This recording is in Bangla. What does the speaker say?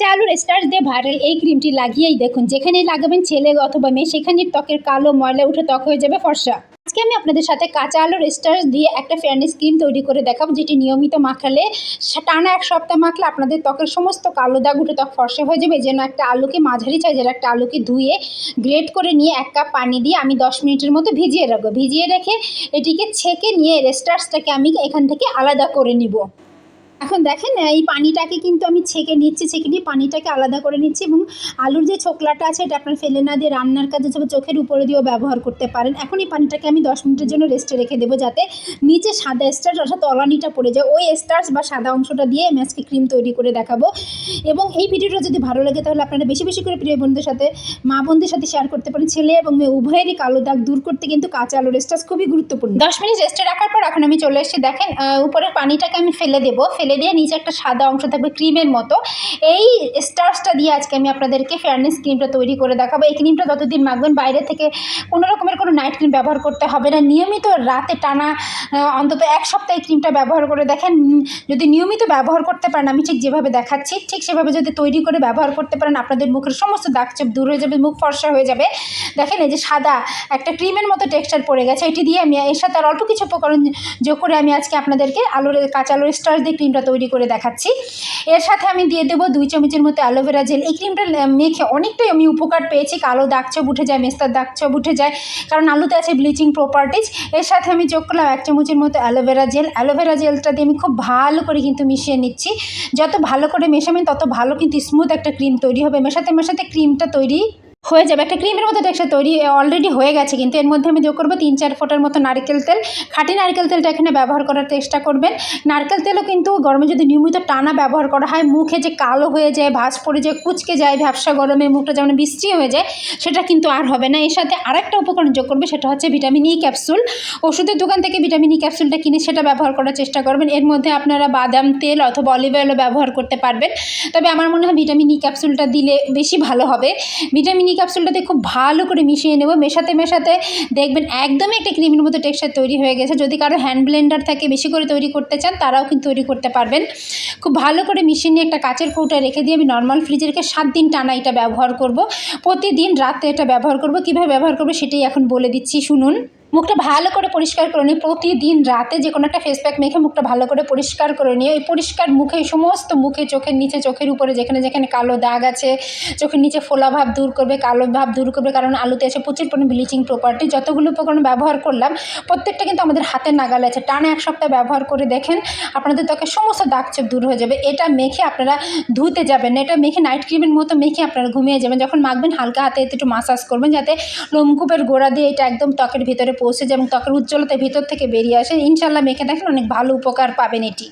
কাঁচা আলুর স্টার্চ দিয়ে ভাইরাল এই ক্রিমটি লাগিয়েই দেখুন। যেখানেই লাগাবেন ছেলে অথবা মেয়ে, সেখানেই ত্বকের কালো ময়লা উঠে ত্বক হয়ে যাবে ফর্সা। আজকে আমি আপনাদের সাথে কাঁচা আলুর স্টার্চ দিয়ে একটা ফেয়ারনেস ক্রিম তৈরি করে দেখাবো, যেটি নিয়মিত মাখালে টানা এক সপ্তাহ মাখলে আপনাদের ত্বকের সমস্ত কালো দাগ উঠে ত্বক ফর্সা হয়ে যাবে। যেন একটা আলুকে মাঝারি চাই সাইজের একটা আলুকে ধুয়ে গ্রেট করে নিয়ে এক কাপ পানি দিয়ে আমি দশ মিনিটের মতো ভিজিয়ে রাখব। ভিজিয়ে রেখে এটিকে ছেঁকে নিয়ে স্টার্চটাকে আমি এখান থেকে আলাদা করে নিব। এখন দেখেন, এই পানিটাকে কিন্তু আমি ছেঁকে নিচ্ছি, ছেঁকে নিয়ে পানিটাকে আলাদা করে নিচ্ছি এবং আলুর যে ছোকলাটা আছে, এটা আপনার ফেলে না দিয়ে রান্নার কাজে চোখের উপরে দিয়েও ব্যবহার করতে পারেন। এখন এই পানিটাকে আমি দশ মিনিটের জন্য রেস্টে রেখে দেবো যাতে নিচে সাদা স্টার্চ অর্থাৎ তলানিটা পড়ে যায়। ওই স্টার্চ বা সাদা অংশটা দিয়ে আমি ক্রিম তৈরি করে দেখাবো। এবং এই ভিডিওটা যদি ভালো লাগে, তাহলে আপনারা বেশি বেশি করে প্রিয় বোনদের সাথে, মা বোনদের সাথে শেয়ার করতে পারেন। ছেলে এবং মেয়ে, উভয়েরই কালো দাগ দূর করতে কিন্তু কাঁচা আলুর স্টার্চ খুবই গুরুত্বপূর্ণ। দশ মিনিট রেস্টে রাখার পর এখন আমি চলে এসেছি। দেখেন উপরের পানিটাকে আমি ফেলে দেবো, ফেলে দিয়ে নিচে একটা সাদা অংশ থাকবে ক্রিমের মতো। এই স্টার্চটা দিয়ে আজকে আমি আপনাদেরকে ফেয়ারনেস ক্রিমটা তৈরি করে দেখাবো। এই ক্রিমটা যতদিন মাখবেন বাইরে থেকে কোনো রকমের কোনো নাইট ক্রিম ব্যবহার করতে হবে না। নিয়মিত রাতে টানা অন্তত এক সপ্তাহ এই ক্রিমটা ব্যবহার করে দেখেন। যদি নিয়মিত ব্যবহার করতে পারেন, আমি ঠিক যেভাবে দেখাচ্ছি, ঠিক সেভাবে যদি তৈরি করে ব্যবহার করতে পারেন, আপনাদের মুখের সমস্ত দাগ চোপ দূর হয়ে যাবে, মুখ ফর্সা হয়ে যাবে। দেখেন এই যে সাদা একটা ক্রিমের মতো টেক্সচার পড়ে গেছে। এটি দিয়ে আমি, এর সাথে আর অল্প কিছু উপকরণ যোগ করে আমি আজকে আপনাদেরকে আলোর, কাঁচা আলোর স্টার্চ দিয়ে ক্রিমটা তৈরি করে দেখাচ্ছি। এর সাথে আমি দিয়ে দেবো দুই চামচের মতো অ্যালোভেরা জেল। এই ক্রিমটা মেখে অনেকটাই আমি উপকার পেয়েছি। কালো দাগ চোপ উঠে যায়, মেস্তার দাগ চোপ উঠে যায়, কারণ আলুতে আছে ব্লিচিং প্রপার্টিজ এর সাথে আমি যোগ করলাম এক চামচের মতো অ্যালোভেরা জেল। অ্যালোভেরা জেলটা দিয়ে আমি খুব ভালো করে কিন্তু মিশিয়ে নিচ্ছি। যত ভালো করে মেশাবেন, তত ভালো কিন্তু স্মুথ একটা ক্রিম তৈরি হবে। মেশাতে মেশাতে ক্রিমটা তৈরি হয়ে যাবে। একটা ক্রিমের মতো টেক্সচার তৈরি অলরেডি হয়ে গেছে, কিন্তু এর মধ্যে আমি যোগ করব তিন চার ফোঁটার মতো নারকেল তেল। খাঁটি নারকেল তেলটা এখানে ব্যবহার করার চেষ্টা করবেন। নারকেল তেলও কিন্তু গরমে যদি নিয়মিত টানা ব্যবহার করা হয়, মুখে যে কালো হয়ে যায়, ভাঁজ পড়ে যায়, কুচকে যায় ভ্যাবসা গরমে মুখটা যেমন বৃষ্টি হয়ে যায়, সেটা কিন্তু আর হবে না। এর সাথে আরেকটা উপকরণ যোগ করবে, সেটা হচ্ছে ভিটামিন ই ক্যাপসুল ওষুধের দোকান থেকে ভিটামিন ই ক্যাপসুলটা কিনে সেটা ব্যবহার করার চেষ্টা করবেন। এর মধ্যে আপনারা বাদাম তেল অথবা অলিভ অয়েলও ব্যবহার করতে পারবেন। তবে আমার মনে হয় ভিটামিন ই ক্যাপসুলটা দিলে বেশি ভালো হবে। ভিটামিন ই ক্যাপসুলটাতে খুব ভালো করে মিশিয়ে নেব। মেশাতে মেশাতে দেখবেন একদমই একটা ক্রিমের মতো টেক্সচার তৈরি হয়ে গেছে। যদি কারও হ্যান্ড ব্লেন্ডার থাকে, বেশি করে তৈরি করতে চান, তারাও কিন্তু তৈরি করতে পারবেন। খুব ভালো করে মিশিয়ে নিয়ে একটা কাচের কৌটায় রেখে দিয়ে আমি নর্মাল ফ্রিজে রেখে সাত দিন টানা এটা ব্যবহার করব। প্রতিদিন রাতে এটা ব্যবহার করব। কীভাবে ব্যবহার করব সেটাই এখন বলে দিচ্ছি, শুনুন। মুখটা ভালো করে পরিষ্কার করে নিই। প্রতিদিন রাতে যে কোনো একটা ফেস প্যাক মেখে মুখটা ভালো করে পরিষ্কার করে নিয়ে এই পরিষ্কার মুখে সমস্ত মুখে, চোখের নিচে, চোখের উপরে, যেখানে যেখানে কালো দাগ আছে, চোখের নিচে ফোলা ভাব দূর করবে, কালো ভাব দূর করবে, কারণ আলুতে আছে প্রচুর পরিমাণে ব্লিচিং প্রপার্টি যতগুলো উপকরণ ব্যবহার করলাম, প্রত্যেকটা কিন্তু আমাদের হাতের নাগালে আছে। টানা এক সপ্তাহ ব্যবহার করে দেখেন, আপনাদের ত্বকের সমস্ত দাগ চোপ দূর হয়ে যাবে। এটা মেখে আপনারা ধুতে যাবেন এটা মেখে নাইট ক্রিমের মতো মেখে আপনারা ঘুমিয়ে যাবেন। যখন মাখবেন, হালকা হাতে একটু মাসাজ করবেন, যাতে লোমকূপের গোড়া দিয়ে এটা একদম ত্বকের ভিতরে পৌঁছে যায় এবং ত্বকের উজ্জ্বলতা ভিতর থেকে বেরিয়ে আসে। ইনশাল্লাহ মেখে দেখেন অনেক ভালো উপকার পাবেন এটি।